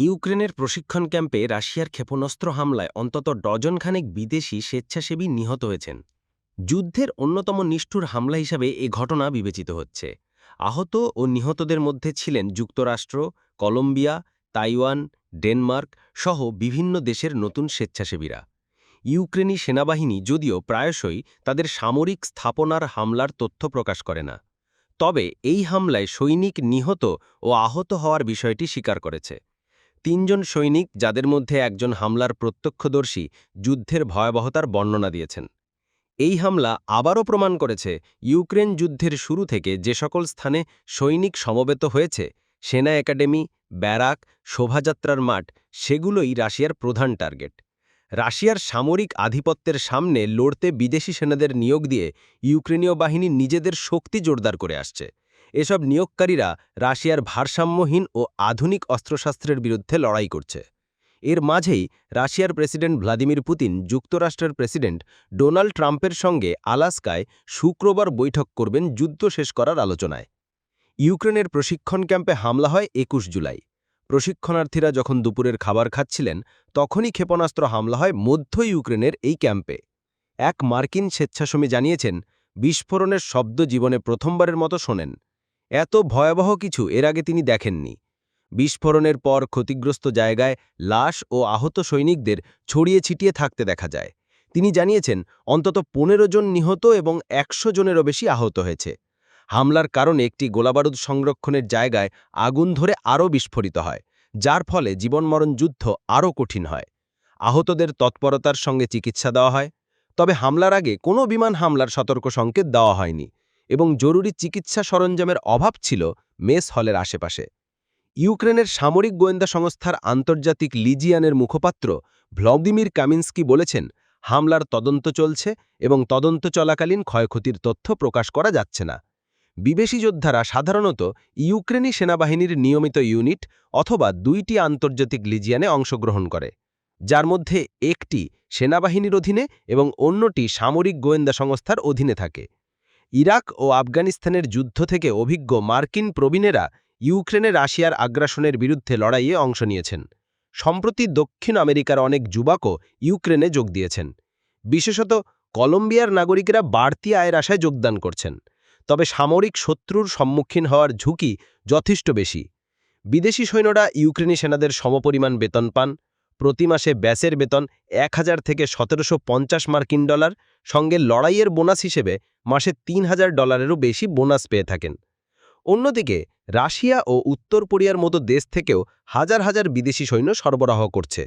ইউক্রেনের প্রশিক্ষণ ক্যাম্পে রাশিয়ার ক্ষেপণাস্ত্র হামলায় অন্তত ডজনখানেক বিদেশি স্বেচ্ছাসেবী নিহত হয়েছেন। যুদ্ধের অন্যতম নিষ্ঠুর হামলা হিসাবে এ ঘটনা বিবেচিত হচ্ছে। আহত ও নিহতদের মধ্যে ছিলেন যুক্তরাষ্ট্র, কলম্বিয়া, তাইওয়ান, ডেনমার্ক সহ বিভিন্ন দেশের নতুন স্বেচ্ছাসেবীরা। ইউক্রেনি সেনাবাহিনী যদিও প্রায়শই তাদের সামরিক স্থাপনার হামলার তথ্য প্রকাশ করে না। তবে এই হামলায় সৈনিক নিহত ও আহত হওয়ার বিষয়টি স্বীকার করেছে। তিনজন সৈনিক, যাদের মধ্যে একজন হামলার প্রত্যক্ষদর্শী, যুদ্ধের ভয়াবহতার বর্ণনা দিয়েছেন। এই হামলা আবারও প্রমাণ করেছে, ইউক্রেন যুদ্ধের শুরু থেকে যে সকল স্থানে সৈনিক সমবেত হয়েছে, সেনা একাডেমি, ব্যারাক, শোভাযাত্রার মাঠ, সেগুলোই রাশিয়ার প্রধান টার্গেট। রাশিয়ার সামরিক আধিপত্যের সামনে লড়তে বিদেশি সেনাদের নিয়োগ দিয়ে ইউক্রেনীয় বাহিনী নিজেদের শক্তি জোরদার করে আসছে। এসব নিয়োগকারীরা রাশিয়ার ভারসাম্যহীন ও আধুনিক অস্ত্রশাস্ত্রের বিরুদ্ধে লড়াই করছে। এর মাঝেই রাশিয়ার প্রেসিডেন্ট ভ্লাদিমির পুতিন যুক্তরাষ্ট্রের প্রেসিডেন্ট ডোনাল্ড ট্রাম্পের সঙ্গে আলাস্কায় শুক্রবার বৈঠক করবেন যুদ্ধ শেষ করার আলোচনায়। ইউক্রেনের প্রশিক্ষণ ক্যাম্পে হামলা হয় একুশ জুলাই। প্রশিক্ষণার্থীরা যখন দুপুরের খাবার খাচ্ছিলেন, তখনই ক্ষেপণাস্ত্র হামলা হয় মধ্য ইউক্রেনের এই ক্যাম্পে। এক মার্কিন স্বেচ্ছাসেবী জানিয়েছেন, বিস্ফোরণের শব্দ জীবনে প্রথমবারের মতো শোনেন। এত ভয়াবহ কিছু এর আগে তিনি দেখেননি। বিস্ফোরণের পর ক্ষতিগ্রস্ত জায়গায় লাশ ও আহত সৈনিকদের ছড়িয়ে ছিটিয়ে থাকতে দেখা যায়। তিনি জানিয়েছেন, অন্তত পনেরো জন নিহত এবং একশো জনেরও বেশি আহত হয়েছে। হামলার কারণে একটি গোলাবারুদ সংরক্ষণের জায়গায় আগুন ধরে আরও বিস্ফোরিত হয়, যার ফলে জীবনমরণ যুদ্ধ আরও কঠিন হয়। আহতদের তৎপরতার সঙ্গে চিকিৎসা দেওয়া হয়, তবে হামলার আগে কোনো বিমান হামলার সতর্ক সংকেত দেওয়া হয়নি। এবং জরুরি চিকিৎসা সরঞ্জামের অভাব ছিল মেস হলের আশেপাশে। ইউক্রেনের সামরিক গোয়েন্দা সংস্থার আন্তর্জাতিক লিজিয়ানের মুখপাত্র ভ্লাদিমির কামিন্সকি বলেছেন, হামলার তদন্ত চলছে এবং তদন্ত চলাকালীন ক্ষয়ক্ষতির তথ্য প্রকাশ করা যাচ্ছে না। বিদেশি যোদ্ধারা সাধারণত ইউক্রেনি সেনাবাহিনীর নিয়মিত ইউনিট অথবা দুইটি আন্তর্জাতিক লিজিয়ানে অংশগ্রহণ করে, যার মধ্যে একটি সেনাবাহিনীর অধীনে এবং অন্যটি সামরিক গোয়েন্দা সংস্থার অধীনে থাকে। ইরাক ও আফগানিস্তানের যুদ্ধ থেকে অভিজ্ঞ মার্কিন প্রবীণেরা ইউক্রেনে রাশিয়ার আগ্রাসনের বিরুদ্ধে লড়াইয়ে অংশ নিয়েছেন। সম্প্রতি দক্ষিণ আমেরিকার অনেক যুবকও ইউক্রেনে যোগ দিয়েছেন। বিশেষত কলম্বিয়ার নাগরিকেরা বাড়তি আয়ের আশায় যোগদান করছেন। তবে সামরিক শত্রুর সম্মুখীন হওয়ার ঝুঁকি যথেষ্ট বেশি। বিদেশি সৈন্যরা ইউক্রেনি সেনাদের সমপরিমাণ বেতন পান। প্রতি মাসে ব্যাসের বেতন এক হাজার থেকে সতেরোশো পঞ্চাশ মার্কিন ডলার, সঙ্গে লড়াইয়ের বোনাস হিসেবে মাসে তিন হাজার ডলারেরও বেশি বোনাস পেয়ে থাকেন। অন্যদিকে, রাশিয়া ও উত্তর কোরিয়ার মতো দেশ থেকেও হাজার হাজার বিদেশি সৈন্য সরবরাহ করছে।